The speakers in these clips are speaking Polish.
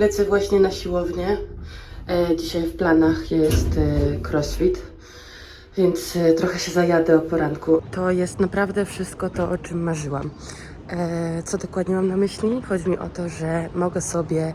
Lecę właśnie na siłownię. E, dzisiaj w planach jest e, crossfit, więc e, trochę się zajadę o poranku. To jest naprawdę wszystko to, o czym marzyłam. Co dokładnie mam na myśli? Chodzi mi o to, że mogę sobie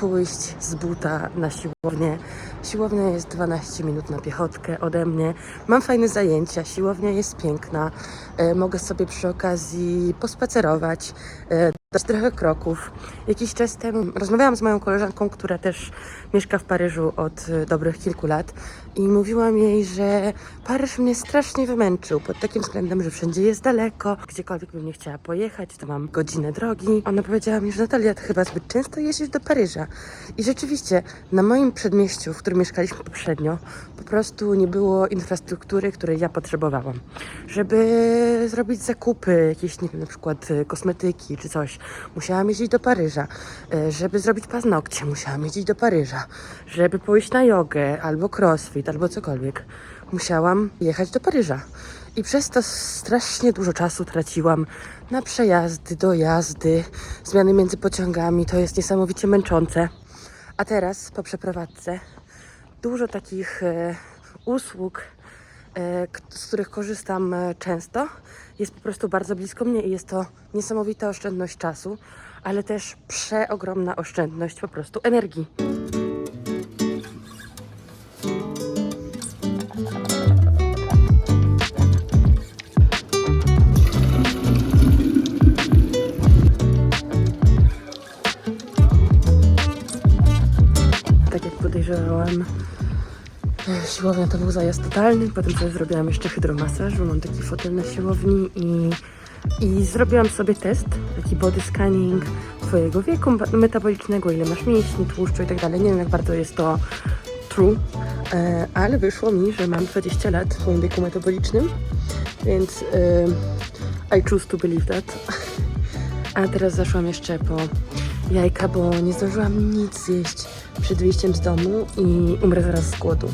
pójść z buta na siłownię. Siłownia jest 12 minut na piechotkę ode mnie. Mam fajne zajęcia, siłownia jest piękna. E, mogę sobie przy okazji pospacerować, e, dać trochę kroków. Jakiś czas temu rozmawiałam z moją koleżanką, która też mieszka w Paryżu od e, dobrych kilku lat i mówiłam jej, że Paryż mnie strasznie wymęczył pod takim względem, że wszędzie jest daleko, gdziekolwiek bym nie chciała pojechać, to mam godzinę drogi. Ona powiedziała mi, że Natalia, ty chyba zbyt często jeździsz do Paryża. I rzeczywiście, na moim przedmieściu, w którym mieszkaliśmy poprzednio, po prostu nie było infrastruktury, której ja potrzebowałam. Żeby zrobić zakupy, jakieś, nie wiem, na przykład e, kosmetyki czy coś, musiałam jeździć do Paryża. E, Żeby zrobić paznokcie, musiałam jeździć do Paryża. Żeby pójść na jogę, albo crossfit, albo cokolwiek, musiałam jechać do Paryża. I przez to strasznie dużo czasu traciłam na przejazdy, dojazdy, zmiany między pociągami. To jest niesamowicie męczące. A teraz po przeprowadzce dużo takich e, usług, e, z których korzystam e, często, jest po prostu bardzo blisko mnie i jest to niesamowita oszczędność czasu, ale też przeogromna oszczędność po prostu energii. Tak jak podejrzewałam, siłownia to był zajazd totalny. Potem sobie zrobiłam jeszcze hydromasaż, bo mam taki fotel na siłowni i, i zrobiłam sobie test, taki body scanning twojego wieku metabolicznego, ile masz mięśni, tłuszczu i tak dalej. Nie wiem, jak bardzo jest to true, e, ale wyszło mi, że mam 20 lat w moim wieku metabolicznym, więc e, I choose to believe that. A teraz zaszłam jeszcze po jajka, bo nie zdążyłam nic zjeść przed wyjściem z domu i umrę zaraz z głodu.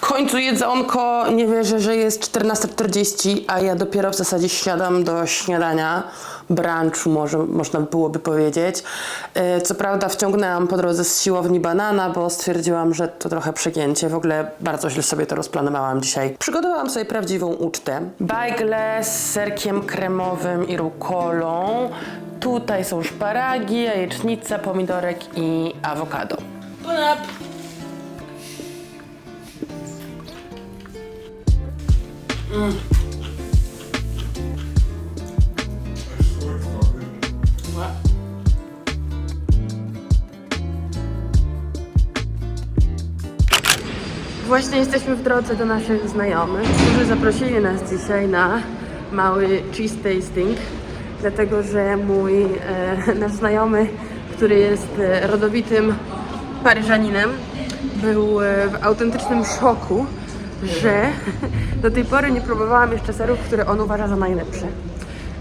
Końcu jedzonko, nie wierzę, że jest 14.40, a ja dopiero w zasadzie śniadam do śniadania, brunchu może, można byłoby powiedzieć. E, Co prawda wciągnęłam po drodze z siłowni banana, bo stwierdziłam, że to trochę przegięcie. W ogóle bardzo źle sobie to rozplanowałam dzisiaj. Przygotowałam sobie prawdziwą ucztę. Bajgle z serkiem kremowym i rukolą. Tutaj są szparagi, jajecznica, pomidorek i awokado. Bon app. Właśnie jesteśmy w drodze do naszych znajomych, którzy zaprosili nas dzisiaj na mały cheese tasting, dlatego że mój e, nasz znajomy, który jest e, rodowitym Paryżaninem, był e, w autentycznym szoku, że do tej pory nie próbowałam jeszcze serów, które on uważa za najlepsze.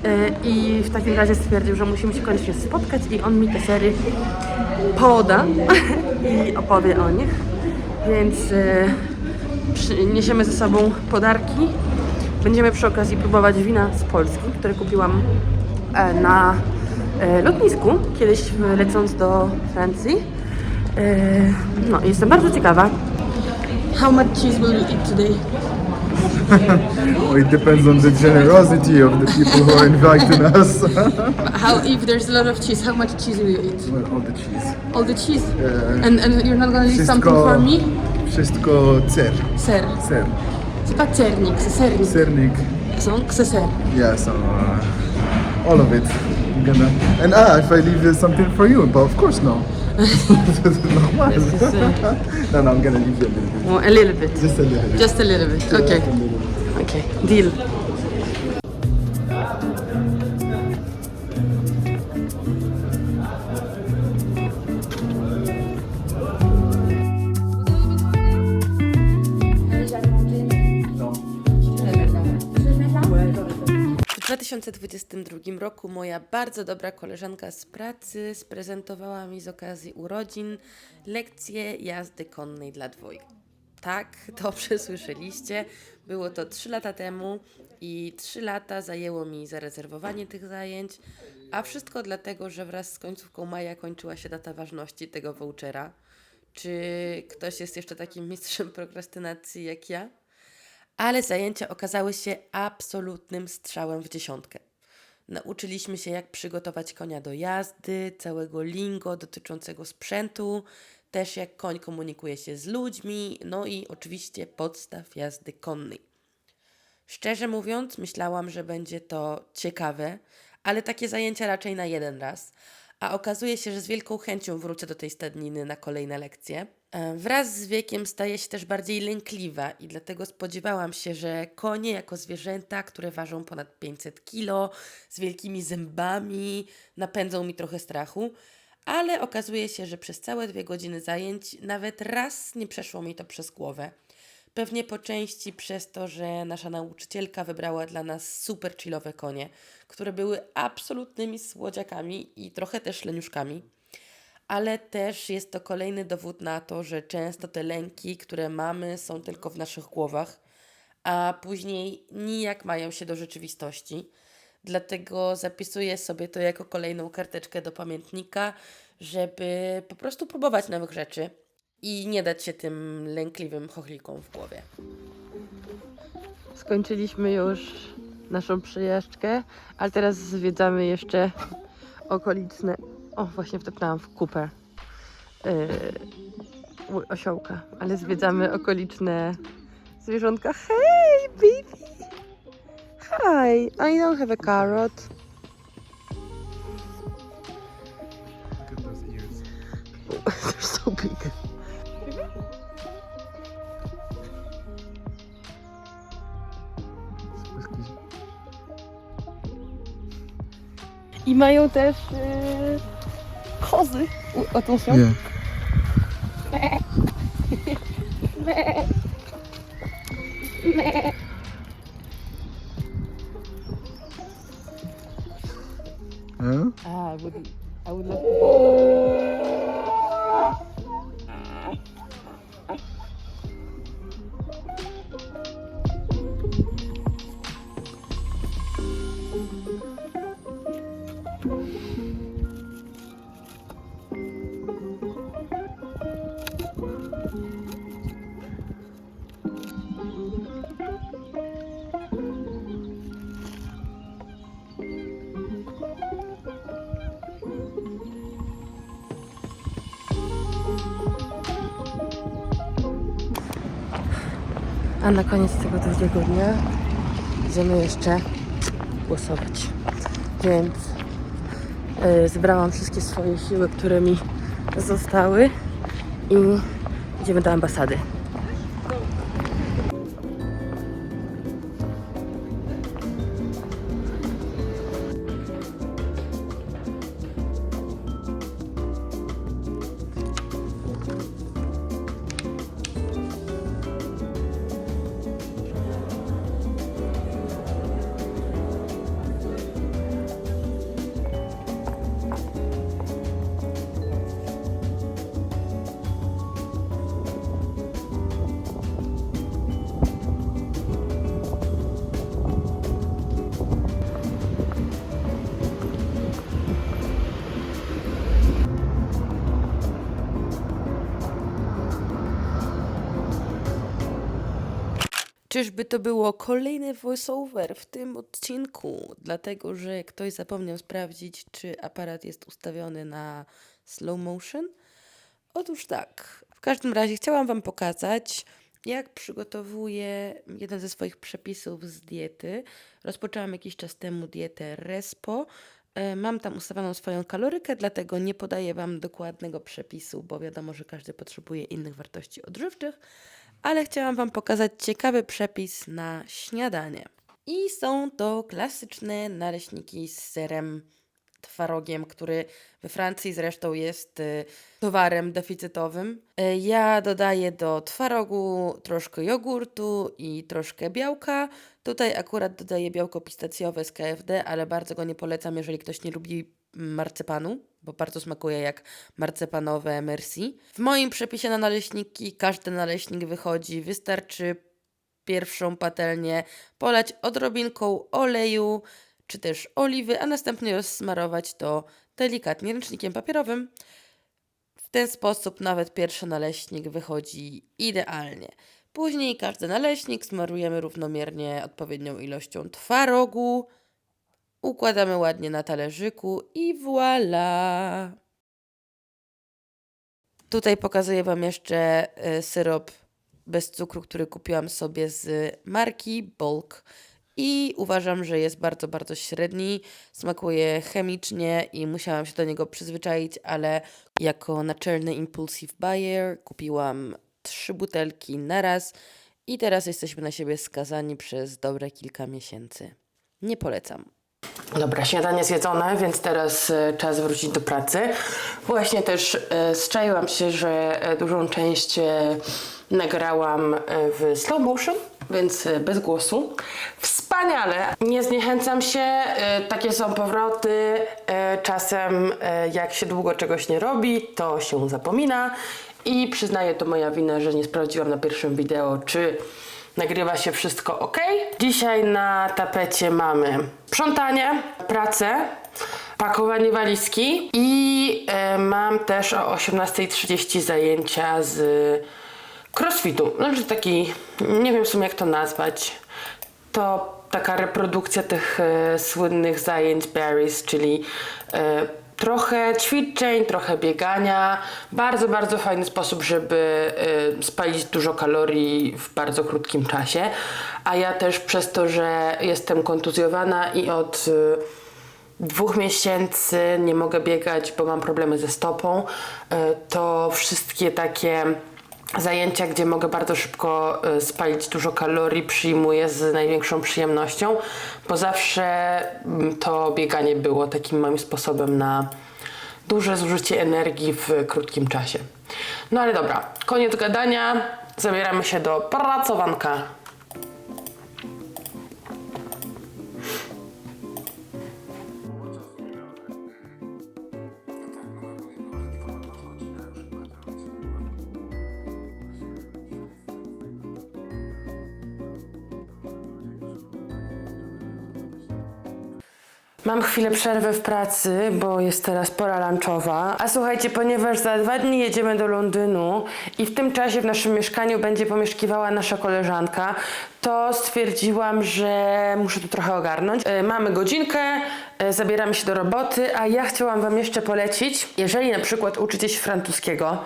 E, I w takim razie stwierdził, że musimy się koniecznie spotkać i on mi te sery poda i opowie o nich. Więc e, przyniesiemy ze sobą podarki. Będziemy przy okazji próbować wina z Polski, które kupiłam e, na e, lotnisku, kiedyś lecąc do Francji. E, no, jestem bardzo ciekawa. How much cheese will you eat today? Well, it depends on the generosity of the people who are inviting us. How, if there's a lot of cheese, how much cheese will you eat? well, all the cheese. All the cheese? Yeah. And, and you're not gonna leave something for me? Wszystko cer. Ser. Ser. C'est pas cernik, c'est sernik. Sernik. Są, c'est ser. Yeah, so uh, all of it. I'm gonna. And ah, if I leave uh, something for you, but of course no. Normal. This is, uh, no, no, I'm gonna leave you a little bit. well, a little bit. Just a little bit. Just a little bit. Okay. Okay. Deal. 2022 roku moja bardzo dobra koleżanka z pracy sprezentowała mi z okazji urodzin lekcję jazdy konnej dla dwojga. Tak, dobrze słyszeliście. Było to 3 lata temu i 3 lata zajęło mi zarezerwowanie tych zajęć, a wszystko dlatego, że wraz z końcówką maja kończyła się data ważności tego vouchera. Czy ktoś jest jeszcze takim mistrzem prokrastynacji jak ja? Ale zajęcia okazały się absolutnym strzałem w dziesiątkę. Nauczyliśmy się, jak przygotować konia do jazdy, całego lingo dotyczącego sprzętu, też jak koń komunikuje się z ludźmi, no i oczywiście podstaw jazdy konnej. Szczerze mówiąc, myślałam, że będzie to ciekawe, ale takie zajęcia raczej na jeden raz. A okazuje się, że z wielką chęcią wrócę do tej stadniny na kolejne lekcje. E, Wraz z wiekiem staję się też bardziej lękliwa i dlatego spodziewałam się, że konie jako zwierzęta, które ważą ponad 500 kilo, z wielkimi zębami, napędzą mi trochę strachu. Ale okazuje się, że przez całe dwie godziny zajęć nawet raz nie przeszło mi to przez głowę. Pewnie po części przez to, że nasza nauczycielka wybrała dla nas super chillowe konie, które były absolutnymi słodziakami i trochę też leniuszkami. Ale też jest to kolejny dowód na to, że często te lęki, które mamy, są tylko w naszych głowach, a później nijak mają się do rzeczywistości. Dlatego zapisuję sobie to jako kolejną karteczkę do pamiętnika, żeby po prostu próbować nowych rzeczy i nie dać się tym lękliwym chochlikom w głowie. Skończyliśmy już naszą przejażdżkę, ale teraz zwiedzamy jeszcze okoliczne. O, właśnie wtopnęłam w kupę yy, osiołka, ale zwiedzamy okoliczne zwierzątka. Hey, baby! Hi, I don't have a carrot. Look at those ears. They're so big. I mają też yy, Oh, attention. Na koniec tego drugiego dnia idziemy jeszcze głosować. Więc y, zebrałam wszystkie swoje siły, które mi zostały i idziemy do ambasady. Czyżby to było kolejny voiceover w tym odcinku? Dlatego, że ktoś zapomniał sprawdzić, czy aparat jest ustawiony na slow motion? Otóż tak. W każdym razie chciałam Wam pokazać, jak przygotowuję jeden ze swoich przepisów z diety. Rozpoczęłam jakiś czas temu dietę Respo. E, Mam tam ustawioną swoją kalorykę, dlatego nie podaję Wam dokładnego przepisu, bo wiadomo, że każdy potrzebuje innych wartości odżywczych, ale chciałam Wam pokazać ciekawy przepis na śniadanie. I są to klasyczne naleśniki z serem twarogiem, który we Francji zresztą jest y, towarem deficytowym. Y, Ja dodaję do twarogu troszkę jogurtu i troszkę białka. Tutaj akurat dodaję białko pistacjowe z KFD, ale bardzo go nie polecam, jeżeli ktoś nie lubi marcepanu, bo bardzo smakuje jak marcepanowe merci. W moim przepisie na naleśniki każdy naleśnik wychodzi, wystarczy pierwszą patelnię polać odrobinką oleju czy też oliwy, a następnie rozsmarować to delikatnie ręcznikiem papierowym. W ten sposób nawet pierwszy naleśnik wychodzi idealnie. Później każdy naleśnik smarujemy równomiernie odpowiednią ilością twarogu, układamy ładnie na talerzyku i voilà! Tutaj pokazuję Wam jeszcze y, syrop bez cukru, który kupiłam sobie z marki Bulk. I uważam, że jest bardzo, bardzo średni. Smakuje chemicznie i musiałam się do niego przyzwyczaić, ale jako naczelny impulsive buyer kupiłam trzy butelki na raz i teraz jesteśmy na siebie skazani przez dobre kilka miesięcy. Nie polecam. Dobra, śniadanie zjedzone, więc teraz e, czas wrócić do pracy. Właśnie też e, zczaiłam się, że e, dużą część nagrałam w slow motion, więc bez głosu. Wspaniale! Nie zniechęcam się, takie są powroty. Czasem jak się długo czegoś nie robi, to się zapomina. I przyznaję to moja wina, że nie sprawdziłam na pierwszym wideo, czy Nagrywa się wszystko ok. Dzisiaj na tapecie mamy sprzątanie, pracę, pakowanie walizki i e, mam też o 18.30 zajęcia z crossfitu. Znaczy taki, nie wiem w sumie jak to nazwać. To taka reprodukcja tych e, słynnych zajęć Barry's, czyli e, trochę ćwiczeń, trochę biegania. Bardzo, bardzo fajny sposób, żeby e, spalić dużo kalorii w bardzo krótkim czasie. A ja też przez to, że jestem kontuzjowana i od e, dwóch miesięcy nie mogę biegać, bo mam problemy ze stopą, e, to wszystkie takie zajęcia, gdzie mogę bardzo szybko e, spalić dużo kalorii, przyjmuję z największą przyjemnością, bo zawsze mm, to bieganie było takim moim sposobem na duże zużycie energii w krótkim czasie. No ale dobra, koniec gadania, zabieramy się do pracowanka. Mam chwilę przerwy w pracy, bo jest teraz pora lunchowa. A słuchajcie, ponieważ za dwa dni jedziemy do Londynu i w tym czasie w naszym mieszkaniu będzie pomieszkiwała nasza koleżanka, to stwierdziłam, że muszę tu trochę ogarnąć. E, mamy godzinkę, e, zabieramy się do roboty, a ja chciałam Wam jeszcze polecić, jeżeli na przykład uczycie się francuskiego,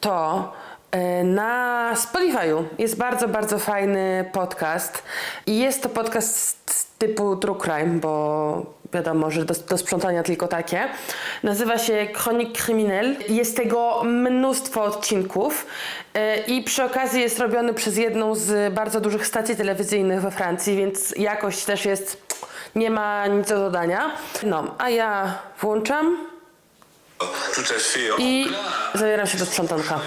to E, Na Spotify'u jest bardzo, bardzo fajny podcast i jest to podcast typu True Crime, bo wiadomo, że do, do sprzątania tylko takie. Nazywa się Chronique Criminelle. Jest tego mnóstwo odcinków e, i przy okazji jest robiony przez jedną z bardzo dużych stacji telewizyjnych we Francji, więc jakość też jest, nie ma nic do dodania. No, a ja włączam i zabieram się do sprzątanka.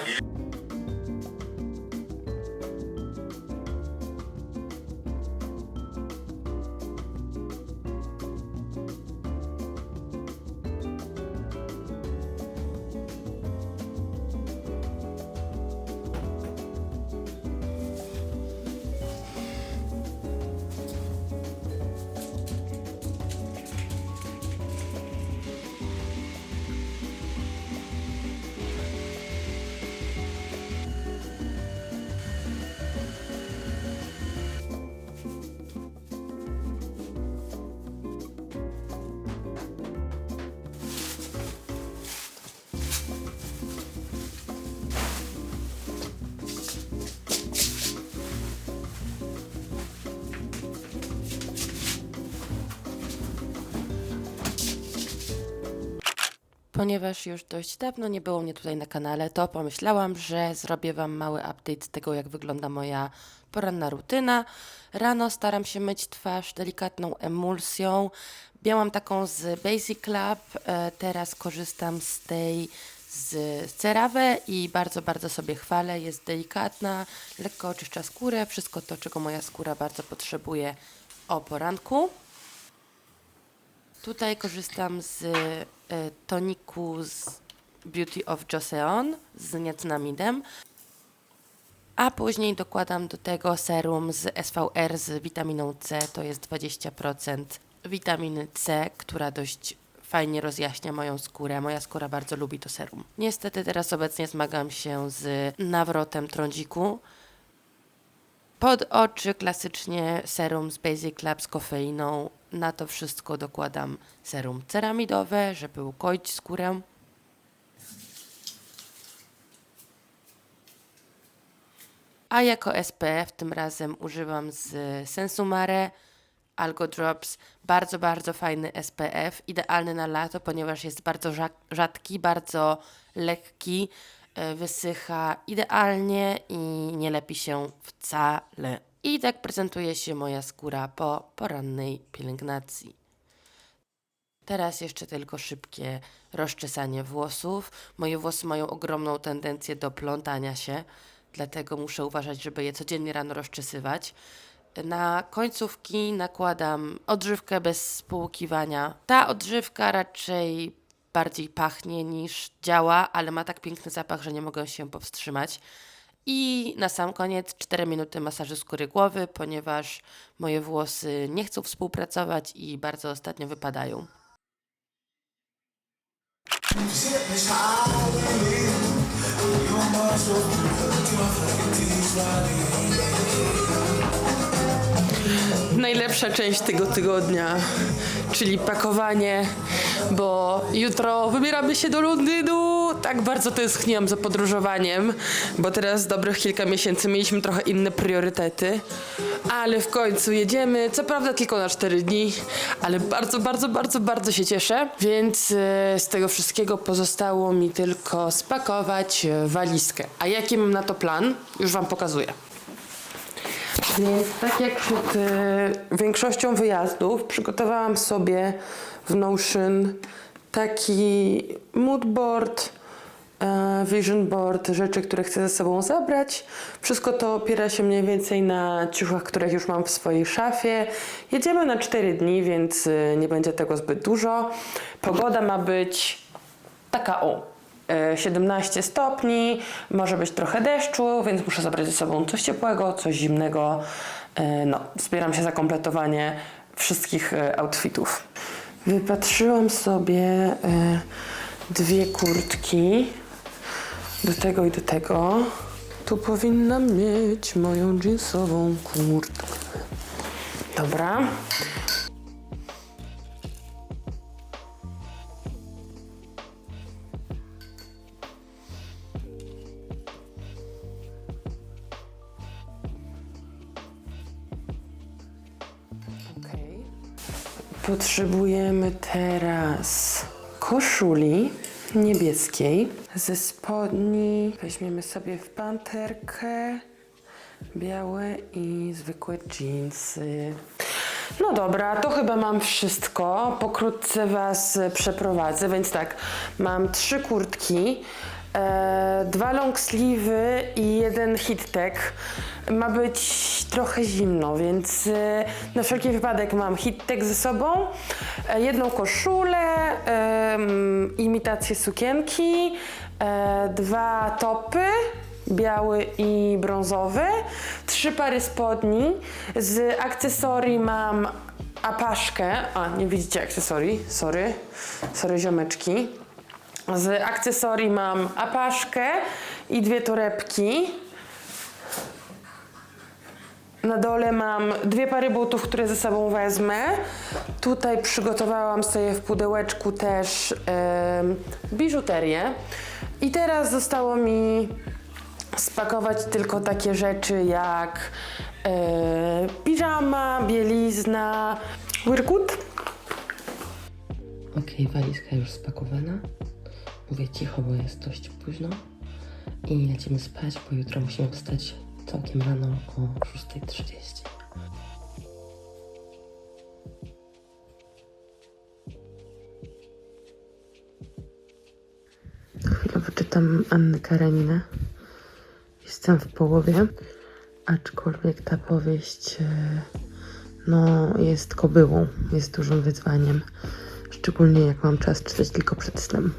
Ponieważ już dość dawno nie było mnie tutaj na kanale, to pomyślałam, że zrobię Wam mały update tego, jak wygląda moja poranna rutyna. Rano staram się myć twarz delikatną emulsją. Miałam taką z Basic Club, e, teraz korzystam z tej z CeraVe i bardzo, bardzo sobie chwalę. Jest delikatna, lekko oczyszcza skórę, wszystko to, czego moja skóra bardzo potrzebuje o poranku. Tutaj korzystam z toniku z Beauty of Joseon z niacinamidem. A później dokładam do tego serum z SVR z witaminą C, to jest 20% witaminy C, która dość fajnie rozjaśnia moją skórę. Moja skóra bardzo lubi to serum. Niestety teraz obecnie zmagam się z nawrotem trądziku. Pod oczy klasycznie serum z Basic Lab z kofeiną. Na to wszystko dokładam serum ceramidowe, żeby ukoić skórę. A jako SPF tym razem używam z Sensumare Algo Drops. Bardzo, bardzo fajny SPF. Idealny na lato, ponieważ jest bardzo rzadki, bardzo lekki, e, wysycha idealnie i nie lepi się wcale. I tak prezentuje się moja skóra po porannej pielęgnacji. Teraz jeszcze tylko szybkie rozczesanie włosów. Moje włosy mają ogromną tendencję do plątania się, dlatego muszę uważać, żeby je codziennie rano rozczesywać. Na końcówki nakładam odżywkę bez spłukiwania. Ta odżywka raczej bardziej pachnie niż działa, ale ma tak piękny zapach, że nie mogę się powstrzymać. I na sam koniec 4 minuty masażu skóry głowy, ponieważ moje włosy nie chcą współpracować i bardzo ostatnio wypadają. Najlepsza część tego tygodnia, czyli pakowanie, bo jutro wybieramy się do Londynu. Tak bardzo tęskniłam za podróżowaniem, bo teraz dobrych kilka miesięcy mieliśmy trochę inne priorytety, ale w końcu jedziemy. Co prawda tylko na 4 dni, ale bardzo, bardzo, bardzo, bardzo się cieszę. Więc e, z tego wszystkiego pozostało mi tylko spakować e, walizkę. A jaki mam na to plan? Już Wam pokazuję. Więc tak jak przed e, większością wyjazdów, przygotowałam sobie w Notion taki moodboard, e, vision board, rzeczy, które chcę ze sobą zabrać. Wszystko to opiera się mniej więcej na ciuchach, które już mam w swojej szafie. Jedziemy na 4 dni, więc e, nie będzie tego zbyt dużo. Pogoda ma być taka o. e, 17 stopni, może być trochę deszczu, więc muszę zabrać ze sobą coś ciepłego, coś zimnego. E, No, zbieram się za kompletowanie wszystkich e, outfitów. Wypatrzyłam sobie e, dwie kurtki do tego i do tego. Tu powinnam mieć moją jeansową kurtkę. Dobra. Potrzebujemy teraz koszuli niebieskiej. Ze spodni weźmiemy sobie w panterkę białe i zwykłe jeansy. No dobra, to chyba mam wszystko. Pokrótce Was przeprowadzę, więc tak, mam trzy kurtki, e, dwa long sleeve'y i jeden hit tag. Ma być trochę zimno, więc e, na wszelki wypadek mam hit tag ze sobą, e, jedną koszulę, em, imitację sukienki, e, dwa topy, biały i brązowy, trzy pary spodni. Z akcesorii mam apaszkę. A, nie widzicie akcesorii, sorry, sorry ziomeczki. Z akcesorii mam apaszkę i dwie torebki. Na dole mam dwie pary butów, które ze sobą wezmę. Tutaj przygotowałam sobie w pudełeczku też em, biżuterię. I teraz zostało mi spakować tylko takie rzeczy jak e, piżama, bielizna. Good? Okej, walizka już spakowana. Mówię cicho, bo jest dość późno. I lecimy spać, bo jutro musimy wstać całkiem rano o 6.30. Chwilę wyczytam Annę Kareninę. Jestem w połowie, aczkolwiek ta powieść e, no, jest kobyłą, jest dużym wyzwaniem. Szczególnie jak mam czas czytać tylko przed snem.